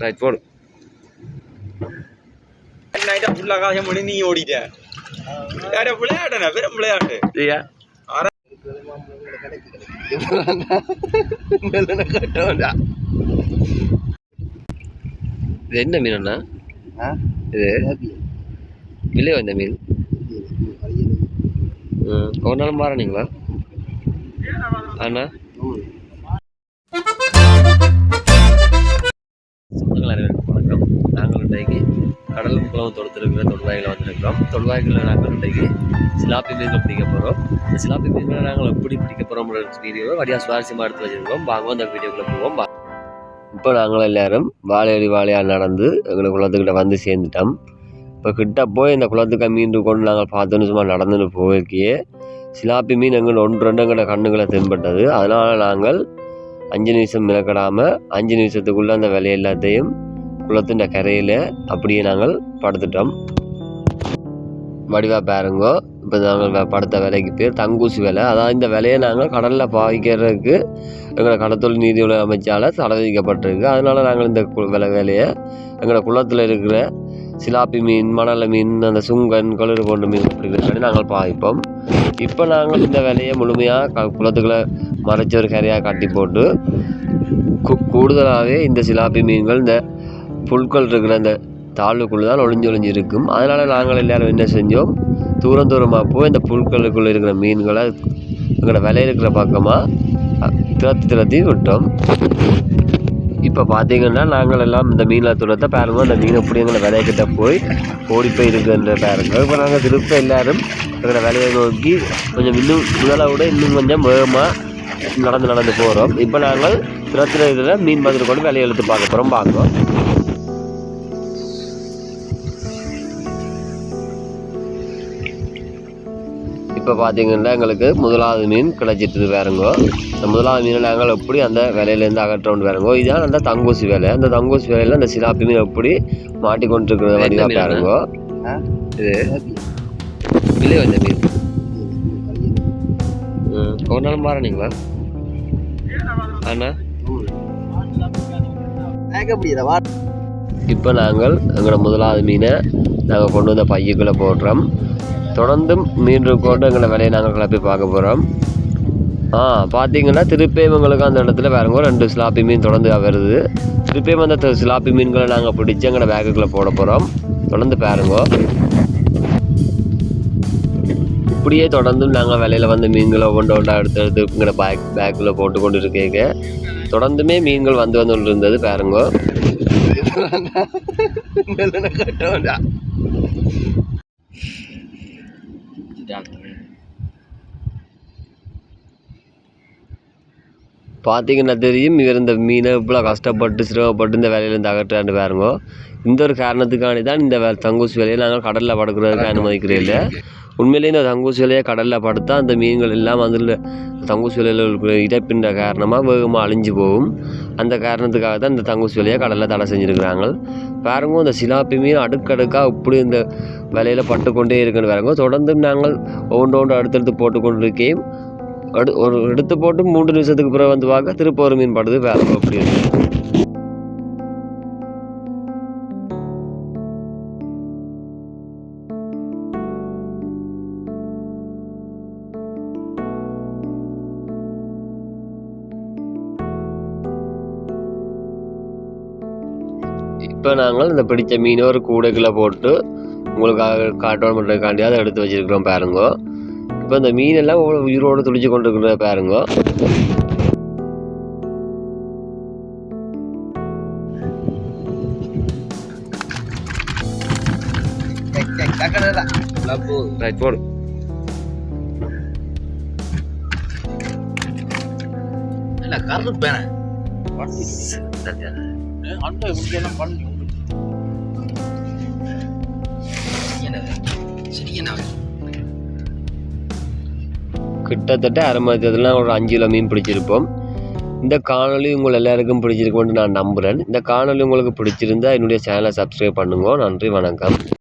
Right போடு நைட்டா ஃபுல்லா காசம் பண்ணி நீ ஓடிட்ட யார விளையாடுன வெறும் விளையாட்டு ஐயா இது என்ன மீன் அண்ணா இது விலை வந்த மீன் ஒரு நாள் மாறினீங்களா அண்ணா நாங்கள் அனைவருக்கும் வணக்கம். நாங்கள் இன்றைக்கு கடல் குளம் தொடுத்திருக்கிற தொடுவாய்களை வந்திருக்கிறோம். தொடுவாய்களை நாங்கள் இன்றைக்கு சிலாப்பி மீன்கள் பிடிக்க போகிறோம் இந்த சிலாப்பி மீன்களை நாங்கள் எப்படி பிடிக்க போகிறோம் வீடியோவை வடியாக சுவாரஸ்யமாக எடுத்து வச்சிருக்கோம். வாங்க அந்த வீடியோக்குள்ளே போவோம். வா. இப்போ நாங்கள் எல்லோரும் வாழையடி வாழையாக நடந்து எங்களை குளத்துக்கிட்ட வந்து சேர்ந்துட்டோம். இப்போ கிட்ட போய் இந்த குளத்துக்கு மீன் கொண்டு நாங்கள் பார்த்தோன்னு சும்மா நடந்துன்னு போய்க்கியே சிலாப்பி மீன் எங்கள் ஒன்று ரெண்டு எங்களோட கண்ணுகளை தென்பட்டது. அதனால் நாங்கள் அஞ்சு நிமிஷம் மிளக்கடாமல் அஞ்சு நிமிஷத்துக்குள்ளே அந்த விலை எல்லாத்தையும் குளத்தின் கரையில் அப்படியே நாங்கள் படுத்துட்டோம். வடிவா பாருங்கோ இப்போ நாங்கள் படுத்த விலைக்கு பேர் தங்கூசி விலை. அதாவது இந்த விலையை நாங்கள் கடலில் பாவிக்கிறதுக்கு எங்களை கடத்தொழில் உலக அமைச்சால் தடை விதிக்கப்பட்டிருக்கு அதனால் நாங்கள் இந்த கு- விலை வேலையை எங்களோட குளத்தில் இருக்கிற சிலாப்பி மீன் மணலை மீன் அந்த சுங்கன் கொளிறு கொண்டு மீன் பிடிக்கிறதுக்காண்டி நாங்கள் பாவிப்போம். இப்போ நாங்கள் இந்த விலையை முழுமையாக க குளத்துக்குள்ளே மறைச்ச ஒரு கரையாக கட்டி போட்டு கு கூடுதலாகவே இந்த சிலாப்பி மீன்கள் இந்த புல்கள் இருக்கிற அந்த தாளுக்குள்ளே தான் ஒளிஞ்சு ஒளிஞ்சு இருக்கும் அதனால் நாங்கள் எல்லோரும் என்ன செஞ்சோம்? தூரம் தூரமாக போய் இந்த புல்களுக்குள்ளே இருக்கிற மீன்களை எங்களோட விலையில் இருக்கிற பக்கமாக திரத்தி திரத்தி விட்டோம். இப்போ பார்த்தீங்கன்னா நாங்கள் எல்லாம் இந்த மீனை துரத்த பாருங்கள் அந்த மீனை எப்படி எங்களை விலைக்கிட்ட போய் ஓடி போய் இருக்குன்ற பாருங்கள் இப்போ நாங்கள் திருப்ப எல்லாரும் எங்களோட விலையை நோக்கி கொஞ்சம் இன்னும் முதலை விட இன்னும் கொஞ்சம் வேகமாக நடந்து நடந்து போகிறோம் இப்போ நாங்கள் திரத்துல இதில் மீன் பார்த்துட்டு கொண்டு விலையை எடுத்து பார்க்க போகிறோம் பார்க்குறோம் இப்போ பார்த்தீங்கன்னா எங்களுக்கு முதலாவது மீன் கிடைச்சிட்டு வேறுங்கோ இந்த முதலாவது மீனை நாங்கள் எப்படி அந்த விலையிலேருந்து அகற்றோண்டு வேறுங்கோ இதுதான் அந்த தங்கூசி வேலை. அந்த தங்கூசி வேலையில் அந்த சிலாப்பி மீன் எப்படி மாட்டிக்கொண்டிருக்கிற வடிவாக பாருங்கோ. இது? விலை வந்த மீன்? ஒரு நாள் மாறினீங்களா? அண்ணா? இப்போ நாங்கள் எங்களோட முதலாவது மீனை நாங்கள் கொண்டு வந்த பையக்குள்ளே போடுறோம். தொடர்ந்தும் மீன் கொண்டு எங்களை விலையை நாங்கள் கிளப்பி பார்க்க போகிறோம் ஆ பார்த்தீங்கன்னா திருப்பியும் எங்களுக்கு அந்த இடத்துல வேறங்க ரெண்டு சிலாப்பி மீன் தொடர்ந்து வருது. திருப்பியும் அந்த ஸ்லாப்பி சிலாப்பி மீன்களை நாங்கள் பிடிச்சி எங்களோட பேக்குக்குள்ளே போட போகிறோம் தொடர்ந்து பாருங்க. இப்படியே தொடர்ந்து நாங்கள் விலையில் வந்து மீன்களை ஒவ்வொன்று ஒன்றா எடுத்து எடுத்து எங்களோட பேக் பேக்கில் போட்டு கொண்டு இருக்கேங்க தொடர்ந்துமே மீன்கள் வந்து வந்து இருந்தது பாருங்க. பார்த்தீங்கன்னா தெரியும் இவர் இந்த மீனை இவ்வளோ கஷ்டப்பட்டு சிரமப்பட்டு இந்த வேலையிலேருந்து அகற்றாண்டு பாருங்க. இந்த ஒரு காரணத்துக்காண்டி தான் இந்த தங்கூசி வேலையை நாங்கள் கடலில் படுக்கிறதுக்கு அனுமதிக்கிறேன் உண்மையிலேயே இந்த தங்கூசி இலையை கடலில் படுத்தா அந்த மீன்கள் எல்லாம் அதில் தங்கூஸ் விலையில் இடைப்பின்ற காரணமாக வேகமாக அழிஞ்சு போகும். அந்த காரணத்துக்காக தான் இந்த தங்குசு இலையை கடலில் தடை செஞ்சுருக்கிறாங்க. பாருங்க இந்த சிலாப்பி மீன் அடுக்கடுக்காக இப்படி இந்த வேலையில் பட்டுக்கொண்டே இருக்குன்னு பாருங்க. தொடர்ந்து நாங்கள் ஒவ்வொன்று ஒன்று அடுத்தடுத்து போட்டுக்கொண்டு இருக்கேன் அடு ஒரு எடுத்து போட்டு மூன்று நிமிஷத்துக்கு பிறகு வந்து பார்க்க திருப்ப ஒரு மீன் படுது. வேற அப்படி இப்போ நாங்கள் இந்த பிடிச்ச மீனை ஒரு கூடைக்குள்ளே போட்டு உங்களுக்காக காட்டோன் பண்ணுறதுக்காண்டி அதை எடுத்து வச்சிருக்கிறோம் பாருங்க. இப்போ இந்த மீனெல்லாம் எவ்வளோ உயிரோடு துளிச்சு கொண்டு இருக்கிறத பாருங்க. ரைட் போடு. கிட்டத்தட்ட அரை மணி ஒரு அஞ்சு கிலோ மீன் பிடிச்சிருப்போம். இந்த காணொளி உங்கள் எல்லாருக்கும் பிடிச்சிருக்கும்னு நான் நம்புகிறேன் இந்த காணொளி உங்களுக்கு பிடிச்சிருந்தா என்னுடைய சேனலை சப்ஸ்கிரைப் பண்ணுங்க. நன்றி வணக்கம்.